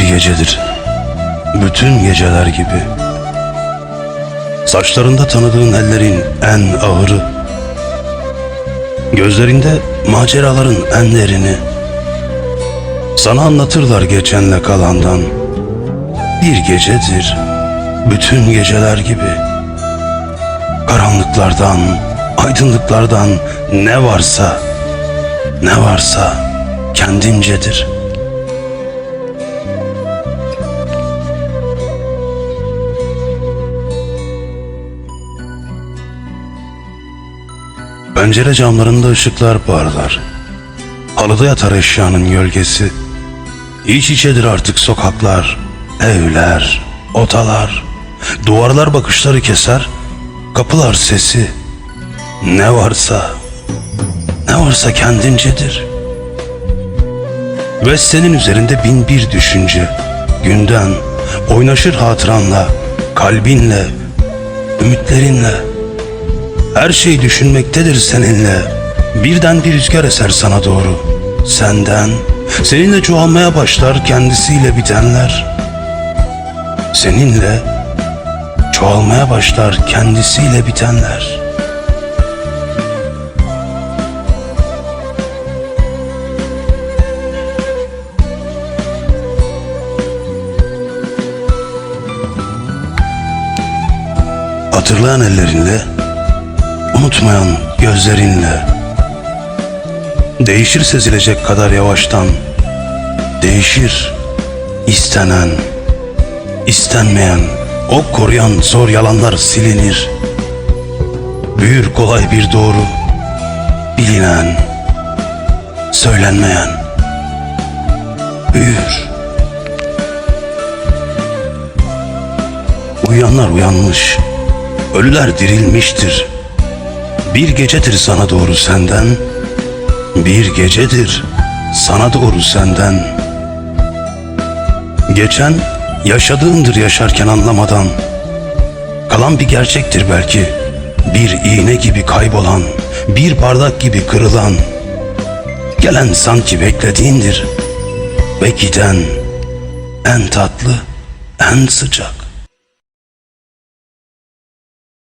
gecedir. Bütün geceler gibi. Saçlarında tanıdığın ellerin en ağırı. Gözlerinde maceraların en derini. Sana anlatırlar geçenle kalandan. Bir gecedir. Bütün geceler gibi. Karanlıklardan, aydınlıklardan ne varsa, ne varsa kendincedir.'' Pencere camlarında ışıklar parlar. Halıda yatar eşyanın gölgesi. İç içedir artık sokaklar, evler, odalar. Duvarlar bakışları keser, kapılar sesi. Ne varsa, ne varsa kendincedir. Ve senin üzerinde bin bir düşünce. Günden oynaşır hatıranla, kalbinle, ümitlerinle. Her şey düşünmektedir seninle. Birden bir rüzgar eser sana doğru. Senden, seninle çoğalmaya başlar kendisiyle bitenler. Seninle çoğalmaya başlar kendisiyle bitenler. Hatırlayan ellerinle unutmayan gözlerinle. Değişir sezilecek kadar yavaştan. Değişir istenen istenmeyen. O koruyan zor yalanlar silinir. Büyür kolay bir doğru. Bilinen Söylenmeyen. Büyür. Uyanlar uyanmış. Ölüler dirilmiştir bir gecedir sana doğru senden Bir gecedir sana doğru senden. Geçen yaşadığındır yaşarken anlamadan Kalan bir gerçektir belki. Bir iğne gibi kaybolan Bir bardak gibi kırılan Gelen sanki beklediğindir Ve giden en tatlı en sıcak